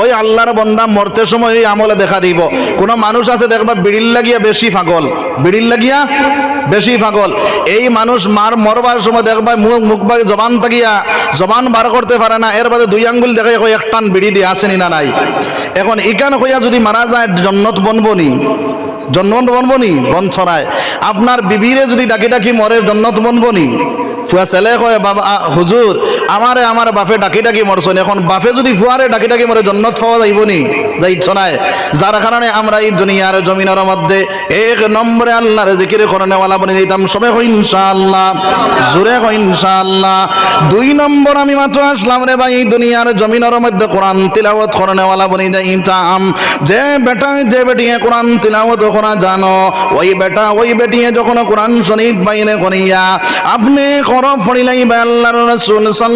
ওই আল্লাহর বন্দা মরতে সময় ওই আমলে দেখা দিব। কোন মানুষ আছে দেখবা বিড়িল লাগিয়া বেশি পাগল। বিড়িল লাগিয়া বেশি পাগল। এই মানুষ মার মরবার সময় দেখবা মুখ মুখ বাড়ি জবান তাকিয়া জবান বার করতে পারে না। এর বাদে দুই আঙ্গুল দেখে এক টান বিড়ি দিয়ে আসেনি না নাই? এখন ইকান হইয়া যদি মারা যায়, জন্নত বনবনি? জন্নত বনবনি? বন ছড়ায়। আপনার বিবিরে যদি ডাকি ডাকি মরে, জন্নত বনবনি? ফুয়া ছেলে কয়, বাবা হুজুর আমারে, আমার বাপে ডাকি ডাকি মরছেন। এখন বাপে যদি ফুয়ারে ডাকি ডাকি মরে, জন্নত পাওয়া যাইব নি? যাইছ নাই। যার কারণে আমরা এই দুনিয়ার জমিনের মধ্যে এক নম্বরে আল্লাহর জিকির করে নেওয়ালা বনে যাইতাম। সবে কই ইনশাআল্লাহ, জোরে কই ইনশাআল্লাহ। দুই নম্বর আমি মাত্র আসলাম রে ভাই এই দুনিয়ার জমিনের মধ্যে কোরআন তিলাওয়াত করে নেওয়ালা বনে যাইতাম। যে বেটা, যে বেটিয়ে কোরআন তিলাওয়াত করা জানো, ওই বেটা, ওই বেটিয়ে যখন কোরআন শরীফ বাইনে করিয়া, আপনি কর পড়িলাই আল্লাহর রাসূল সাল্লাল্লাহু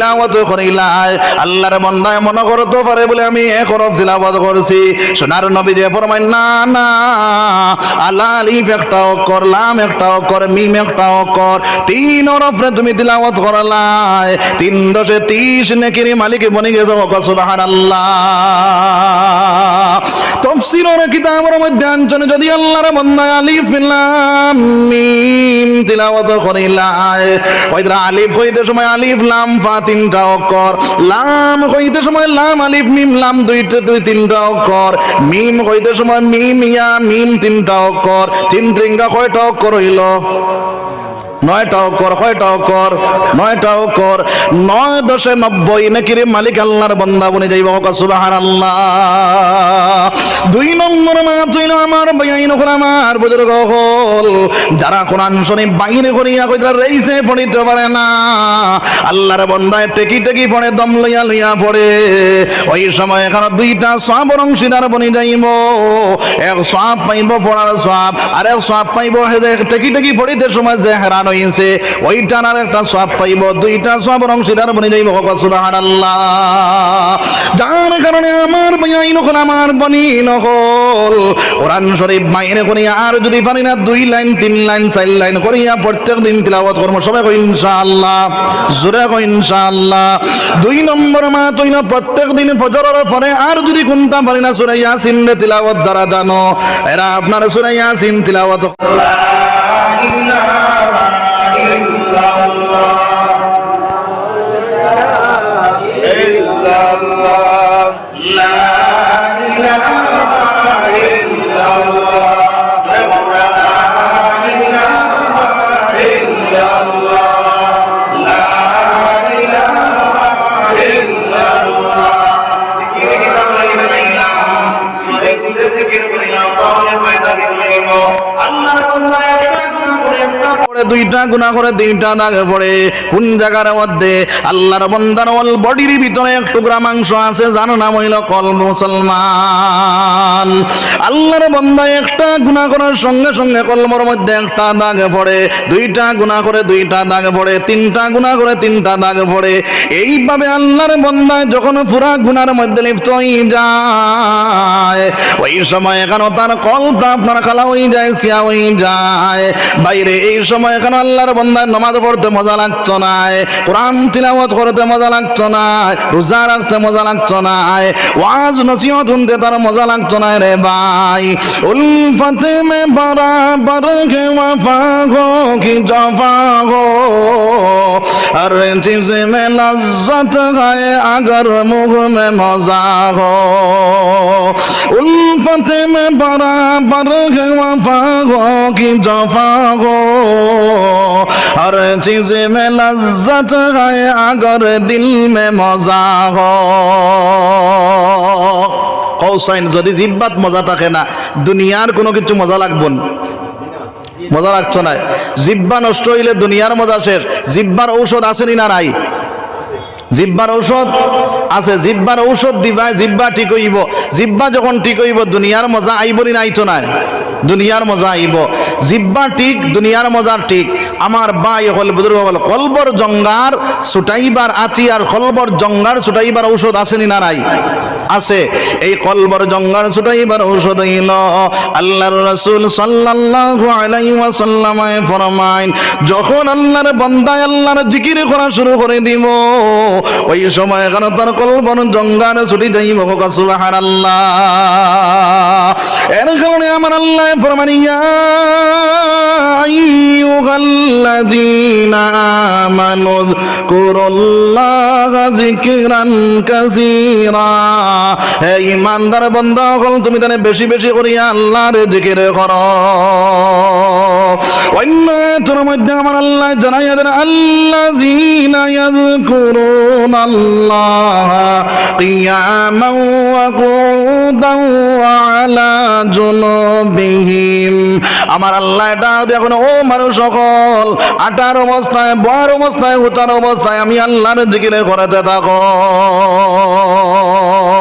তিলাওয়াত করিলাই আল্লাহর বন্দায় মনে করতে পারে বলে আমি এক হরফ তিলাওয়াত করছি। সোনার নবী যে ফরমাই না না আল্লাহ আলিফ একটা অক্ষর লাম একটা অক্ষর মিম একটা অক্ষর তিন তুমি তিলাওয়াত করলাই তিন দশে তিরিশ নেকির মালিক বনি গেছে সুবহানাল্লাহ। কিতাবের মধ্যে আঞ্চনে যদি আল্লাহর বন্দা আলিফ মিম তিলাওয়াত করিলাই আলিফ হইতে সময় আলিফ, লাম, ফা তিনটা অক্ষর লাম হইতে সময় লাম, আলিফ, মিম, লাম দুইটা দুই তিনটা অক্ষর মিম হইতে সময় মিম, ইয়া, মিম তিনটা অক্ষর তিন তিনটা কয়টা অক্ষর হইল? নয়টা অক্ষর কয়টা অক্ষর নয়টা অক্ষর নয় দশে নব্বই নাকি মালিক আল্লাহর বন্দা বনে যাইব। সুবাহান আল্লাহ দুই নম্বর মাছ হইল আমার বাইন করে আমার বুজুর্গ হল যারা কোরআন করিয়া রইছে পড়িতে পারে না। আল্লাহর বন্দায় টেকি টেকি পড়ে, দম লইয়া লইয়া পড়ে। ওই সময় এখানে দুইটা সব অংশীদার বনি যাইব। এক সব পাইব পড়ার সব আর এক সব পাইব টেকি টেকি পড়িতে সময় যে হেরান ওইটার আর একটা সব পাইব, দুইটা সব অংশীদার বনি যাইব। সুবহানাল্লাহ। যার কারণে আমার বাইন হল আমার বনি নহল কোরআন শরীফ বাইরে করিয়া আর যদি পারি না, দুই লাইন, তিন লাইন, চার লাইন করিয়া প্রত্যেক দিন তিলাওয়াত করব। সবাই কই ইনশাআল্লাহ। জোরে কই ইনশাআল্লাহ। দুই নম্বর মা, তুই না প্রত্যেক দিন ফজরের পরে, আর যদি কোনটা পারি না, সুরে ইয়াসিন তিলাওয়াত, যারা জানো, এরা আপনার সুরে ইয়াসিন তিলাওয়াত আল্লাহ দুইটা গুণা করে দুইটা দাগে পড়ে। কোন জায়গার মধ্যে? আল্লাহর বন্দার অল বডির ভিতরে এক টুকরা মাংস আছে জানো না মহিলা কল মুসলমান। আল্লাহর বন্দা একটা গুণা করার সঙ্গে সঙ্গে কলমর মধ্যে একটা দাগে পড়ে। দুইটা গুণা করে, দুইটা দাগে পড়ে। তিনটা গুণা করে, তিনটা দাগে পড়ে। এইভাবে আল্লাহর বন্দায় যখন পুরা গুনার মধ্যে লিপ্ত হয়ে যায়, ওই সময় এখানে তার কলটা আপনার খালা হয়ে যায়, সিয়া হয়ে যায়। বাইরে এই সময় এখন আল্লাহর বন্ধায় নামাজ পড়তে মজা লাগতো না কোরআন তিলাওয়াত করতে মজা লাগতো না, রোজা রাখতে মজা লাগতো না ওয়াজ নসিহত শুনতে তার মজা লাগতো না রে ভাই। উলফত মে বরাবর কে ওয়াফা গো, কি জফা গো। আর চিজ মে লজ্জত গায় আগর মুখ মে মজা গো। উলফত মে বরাবর কে ওয়াফা গো, কি জফা গো। हर चीज में लज्जत है अगर दिल में मजा हो কৌসাইন যদি জিব্বাত মজা থাকে না দুনিয়ার কোনো কিছু মজা লাগবো না মজা লাগছো না জিব্বা নষ্ট হইলে দুনিয়ার মজা শেষ জিব্বার ঔষধ আসেনি না নাই জিব্বার ঔষধ আছে জিব্বার ঔষধ দিবা জিব্বা ঠিক হইব জিব্বা যখন ঠিক হইব দুনিয়ার মজা আইবনি নাই তো নাই দুনিয়ার মজা আইব। জিব্বা ঠিক, দুনিয়ার মজা ঠিক। আমার বাই হল বুজুর্গ হল, কলবর জঙ্গার ছুটাইবার আচি আর কলবর জঙ্গার ছুটাইবার ঔষধ আসেনি না নাই? আছে। এই কলবর জঙ্গার ছুটাইবার ঔষধ হইল। আল্লাহর রাসূল সাল্লাল্লাহু আলাইহি ওয়াসাল্লামে ফরমাইন, যখন আল্লাহর বান্দা আল্লাহর জিকির করা শুরু করে দিব, ওই সময় কেন তার কলবর জঙ্গার ছুটি যাইব সুবহানাল্লাহ। এর কারণে আমার আল্লাহ ফরমান ইয়া আইয়ুহাল্লাযীনা আমানু যকুরুল্লাহা যিকরান কাসীরা। হে ইমানদার বান্দা হল তুমি তানে বেশি বেশি করিয়া আল্লাহর জিকির করো। অন্য তোর মধ্যে আমার আল্লাহ ইয়াযকুরুন আল্লাহ কিয়ামান ওয়া কুউদান ওয়া আলা জুনুবিহিম। আমার আল্লাহ এটা দেখুন ও মানুষ সকল, আটার অবস্থায় বয়ার অবস্থায় উতার অবস্থায় আমি আল্লাহর জিকিরে করাতে থাকো।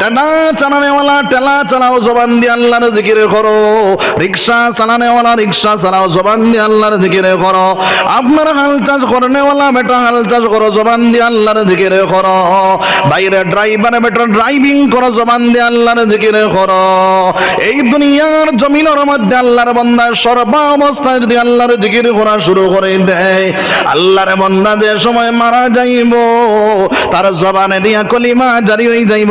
টানা চালানেওয়ালা টেলা চালাও জবান দিয়ে আল্লাহর জিকিরে করো। রিক্সা চালানেওয়ালা, রিক্সা চালাও জবান দিয়ে আল্লাহর জিকিরে করো। আপনার হাল চাষ করনেওয়ালা, বেটা হাল চাষ করো, জবান দিয়ে আল্লাহর জিকিরে করো। বাইরে ড্রাইভার, বেটা ড্রাইভিং করো, জবান দিয়ে আল্লাহর জিকিরে করো। এই দুনিয়ার জমিনের মধ্যে আল্লাহর বান্দা সর্বা যদি আল্লাহর জিকির করা শুরু করে দেয়, আল্লাহর বান্দা যে সময় মারা যাইব, তার জবানে দিয়া কলিমা জারি হয়ে যাইব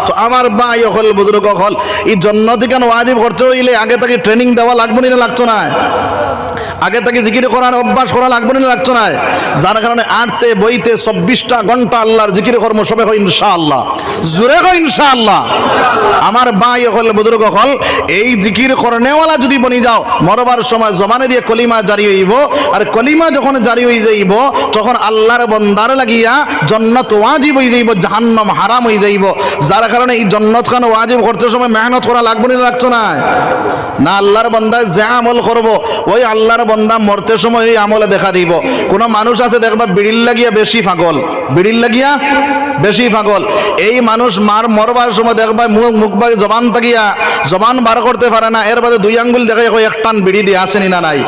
তো আমার ভাই হল, বুজুর্গ হল, এই জন্নতি কেন ওয়াজিব করতে হইলে আগে থেকে ট্রেনিং দেওয়া লাগবে না লাগতো না? আগে থেকে জিকির করার অভ্যাস করা লাগবে না লাগতো না? যার কারণে আটতে, বইতে, চব্বিশটা ঘণ্টা আল্লাহর জিকির কর্ম সবে হয় ইনশাআল্লাহ। জোরে হয় ইনশাআল্লাহ? আমার ভাই হল, বুজুর্গ হল, এই জিকির করনেওয়ালা যদি বনি যাও, মরবার সময় জমানে দিয়ে কলিমা জারি হইব, আর কলিমা যখন জারি হয়ে যাইব, তখন আল্লাহর বন্দার লাগিয়া জন্নত ওয়াজিব হয়ে যাইব, জাহান্নম হারাম হয়ে যাইব। যার কারণে এই জন্নত খান ওয়াজিব করতে সময় মেহনত করা লাগবে না লাগতো না। না, আল্লাহর বন্দায় যে আমল করব, ওই আল্লাহর বন্দা মরতে সময় ওই আমলে দেখা দিব। কোন মানুষ আছে দেখবা বিড়িল লাগিয়া বেশি পাগল। বিড়িল লাগিয়া বেশি পাগল। এই মানুষ মার মরবার সময় দেখবা মুখ মুখ বাড়ি জবান তাকিয়া জবান বার করতে পারে না, এর বাদে দুই আঙ্গুল দেখে এক টান বিড়ি দিয়ে আসেনি না নাই।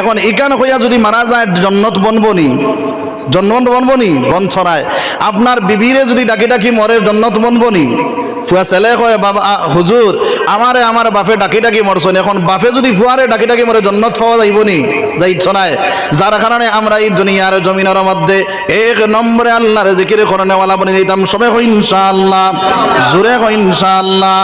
এখন ইকান হইয়া যদি মারা যায়, জন্নত বনবনি। জন্নত বনবনি? বন আপনার বিবিরে যদি ডাকি ডাকি মরে জন্নত বনবনি। ফুয়া ছেলে কয়, বাবা হুজুর, আমারে আমার বাপে ডাকি ডাকি মরছেন এখন বাপে যদি ফুয়ারে ডাকি ডাকি মরে, জন্নত পাওয়া যাইব নি? যাইছ নাই। যার কারণে আমরা এই দুনিয়ার জমিনের মধ্যে এক নম্বরে আল্লাহর জিকির করনেওয়ালা বনে যাইতাম, সবে হই ইনশাআল্লাহ জোরে হই ইনশাআল্লাহ।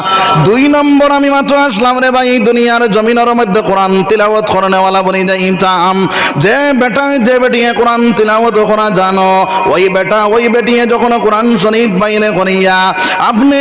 দুই নম্বর আমি মাত্র আসলাম রে ভাই, দুনিয়ার জমিনের মধ্যে কোরআন তিলাওয়াত করনেওয়ালা বনে যাইতাম যে বেটা, যে বেটিয়ে কোরআন তিলাওয়াত করা জানো, ওই বেটা, ওই বেটিয়ে যখন কোরআন শরীফ বাইরে করিয়া, আপনি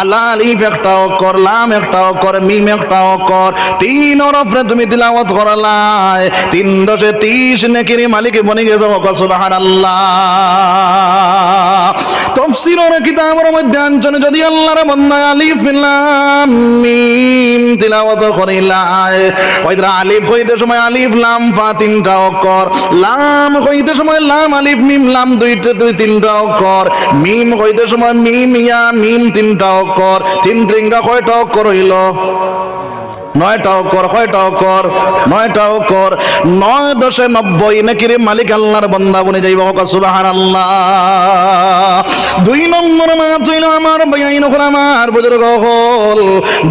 আল্লাহ আলিফ একটা অক্ষর লাম একটা অক্ষর মিম একটা অক্ষর তিন হরফে তুমি তিলাওয়াত করলাই তিন দশে তিরিশ নেকির মালিক বনে গেছে সুবহানাল্লাহ। তফসিরের কিতাবের মধ্যে আনছনে, যদি আল্লাহর বান্দা আলিফ, লাম, মিম তিলাওয়াত করিলাই ওইদরা আলিফ কইতে সময় আলিফ, লাম, ফা তিনটা অক্ষর লাম কইতে সময় লাম, আলিফ, মিম, লাম, দুইটা, দুই তিনটা অক্ষর মিম কইতে সময় মিম, ইয়া, মিম তিনটা অক্ষর তিন তিনটা কয়টা অক্ষর হইল? নয়টাও কর কয়টাও কর নয়টাও কর, নয় দশে নব্বই নাকি রে মালিক আল্লাহর বন্দা বনে যাইব সুবাহান আল্লাহ দুই নম্বর মা তুইল আমার বাইন আমার বুজুর্গ হল।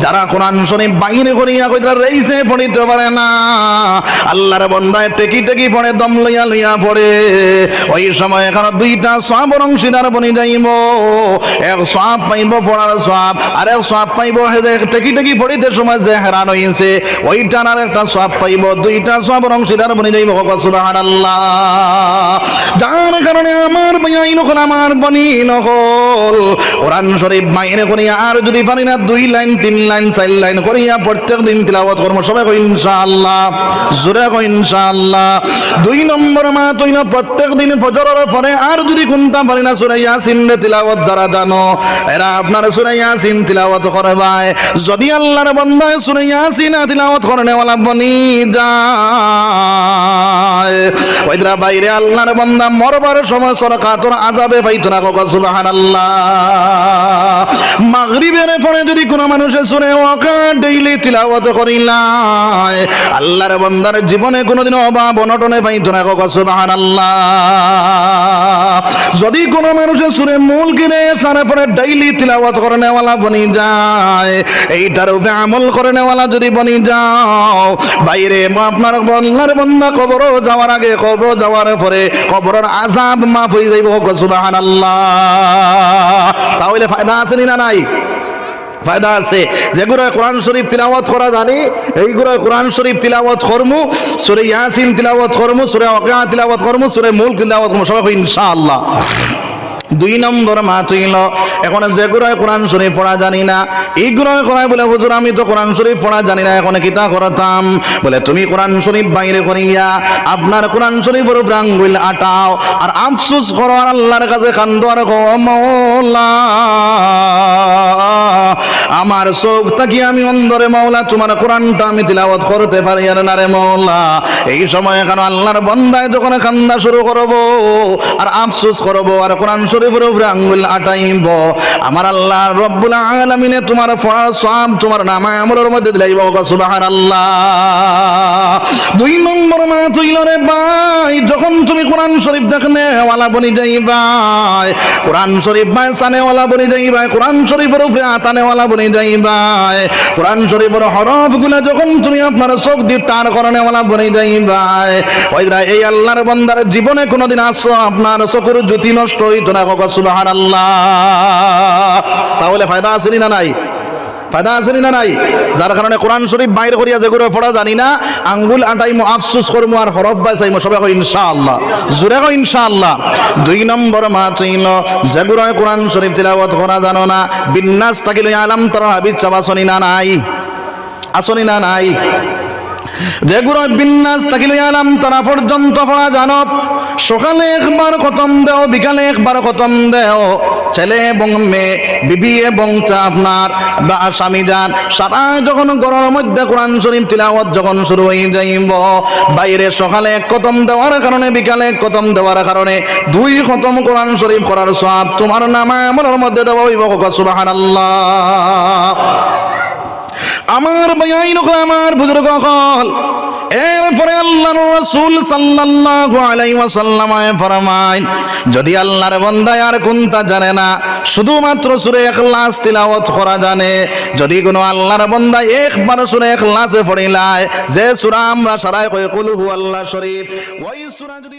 যারা কোরআন বাইরে করিয়া রইছে, পড়িতে পারে না। আল্লাহর বন্দায় টেকি টেকি পড়ে, দম লইয়া লইয়া পড়ে। ওই সময় এখানে দুইটা সব অংশীদার বনি যাইব। এক সব পাইব পড়ার সব আর এক সব পাইব টেকি টেকি পড়িতে সময় যে হেরান ওইটার আর একটা সব পাইব, দুইটা সব অংশীদার বনি যাইব যার কারণে আমার হল আমার বনি নহল কোরআন শরীফ করিয়া আর যদি পারি না, দুই লাইন, তিন লাইন, চার লাইন করিয়া প্রত্যেক দিন তিলাওয়াত করব সবাই কই ইনশাআল্লাহ, জোরে কই ইনশাআল্লাহ। দুই নম্বর মা তুই না প্রত্যেক দিন ফজরের পরে আর যদি কোনটা পারি না, সূরা ইয়াসিন রে তিলাওয়াত, যারা জানো, এরা আপনার সূরা ইয়াসিন তিলাওয়াত করে ভাই যদি আল্লাহর বান্দায় সূরা ইয়াসিন তিলাওয়াত করে ওয়ালা বনি যায় ওইদরা বাইরে আল্লাহর বান্দা মরবার সময় সরকাতর পাইতো না কবা সুবহানাল্লাহ মাগরিবের পরে যদি কোনো মানুষে শুনে ওয়াকা ডেইলি তিলাওয়াত আল্লাহর বান্দার জীবনে কোনোদিন অভাব অনটনে পাইতো না কবা সুবহানাল্লাহ যদি কোনো মানুষে শুনে মূল কিনে সারে পরে ডেইলি তিলাওয়াত করে নেওয়ালা বনি যায় এইটার উপরে আমল করে নেওয়ালা যদি বনি যাও, বাইরে আপনার আল্লাহর বান্দা কবর যাওয়ার আগে, কবর যাওয়ার পরে কবরের আজাব মাফ হয়ে যাইব। সুবহানাল্লাহ। তাহলে ফায়দা আছে না নাই? ফায়দা আছে। যেগুলো কোরআন শরীফ তিলাওয়াত করা জানি এইগুলো কোরআন শরীফ তিলাওয়াত করমু, সুরে ইয়াসিন তিলাওয়াত করমু, সুরে ওয়াকিয়া তিলাওয়াত করমু, সুরে মুলক তিলাওয়াত করমু, সবাই ইনশাআল্লাহ। দুই নম্বর মা তুইল এখন যে গুড়ায় কোরআন শরীফ পড়া জানি না, এই গুড়ায় কোরআন বলে, হুজুর, আমি তো কোরআন শরীফ পড়া জানি না, এখন কিতা করতাম? বলে, তুমি কোরআন শরীফ বাইরে করিয়া আপনার কোরআন শরীফের উপরে আঙ্গুল আটাও, আর আফসোস করো, আর আল্লাহর কাছে কান্দো, আর মৌলা, আমার চোখ থাকি আমি অন্দরে, মৌলা, তোমার কোরআনটা আমি তিলাওয়াত করতে পারি আর না রে মৌলা? এই সময় এখন আল্লাহর বন্দায় যখন কান্দা শুরু করব, আর আফসোস করব, আর কোরআন শরীফের উপরে আঙ্গুল আটাইব। আমার আল্লাহ রব্বুল আলামিনে তোমার ফড়া সব তোমার নামা আমলের মধ্যে দিলাইব সুবহানাল্লাহ। দুই নম্বর মা তুইল রে ভাই, যখন তুমি কোরআন শরীফ দেখনে ওয়ালা বনি যাইবাই, কোরআন শরীফ ভাই সানে ওয়ালা বনি যাইবাই, কোরআন শরীফের উপরে আতানে ওয়ালা বনি যাইবাই, কোরআন শরীফের হরফগুলা যখন তুমি আপনার চোখ দিয়ে টার করনে ওয়ালা বনি যাইবাই ওইরা এই আল্লাহর বান্দার জীবনে কোনোদিন আসো আপনার চোখের জ্যোতি নষ্ট হইতো না। কবা সুবহানাল্লাহ। তাহলে ফায়দা আছে না নাই? ফায়দা আছে না নাই? যার কারণে কোরআন শরীফ বাইর করিয়া যেগুলো পড়া জানি না, আঙ্গুল আটাইমো, আফসোস করমু আর হরফ বাই চাইমো সবাই কই ইনশাআল্লাহ। জোরে কই ইনশাআল্লাহ। দুই নম্বর মা চাইল যেগুলো কোরআন শরীফ তিলাওয়াত করা জানো না বিন্যাস থাকিলে আলাম তারা হাবিজ চাবা শুনি না নাই? আসনি না নাই? যেগুলো বিন্যাস থাকিলে আলাম, তারা পর্যন্ত পড়া জানো সকালে একবার খতম দেও, বিকালে একবার খতম দেও। ছেলে এবং মেয়ে, বিবি এবং চা আপনার বা স্বামী যান। সারা যখন গরমের মধ্যে কোরআন শরীফ তিলাওয়াত যখন শুরু হয়ে যাইব, বাইরে সকালে এক খতম দেওয়ার কারণে, বিকালে এক খতম দেওয়ার কারণে, দুই খতম কোরআন শরীফ করার সব তোমার নামা আমার মধ্যে দেওয়া হইব সুবহানাল্লাহ। আমার বাইন আমার বুজুর্গ কল এরপরে আল্লাহর রাসূল সাল্লাল্লাহু আলাইহি ওয়াসাল্লাম ফরমায় যদি আল্লাহর বান্দা আর কোনটা জানে না, শুধুমাত্র সূরা ইখলাস তিলাওয়াত করা জানে। যদি কোনো আল্লাহর বান্দা একবার সূরা ইখলাসে পড়িলায় যে সূরা আমরা সারাই কই কুল হু আল্লাহ শরীফ, ওই সূরা যদি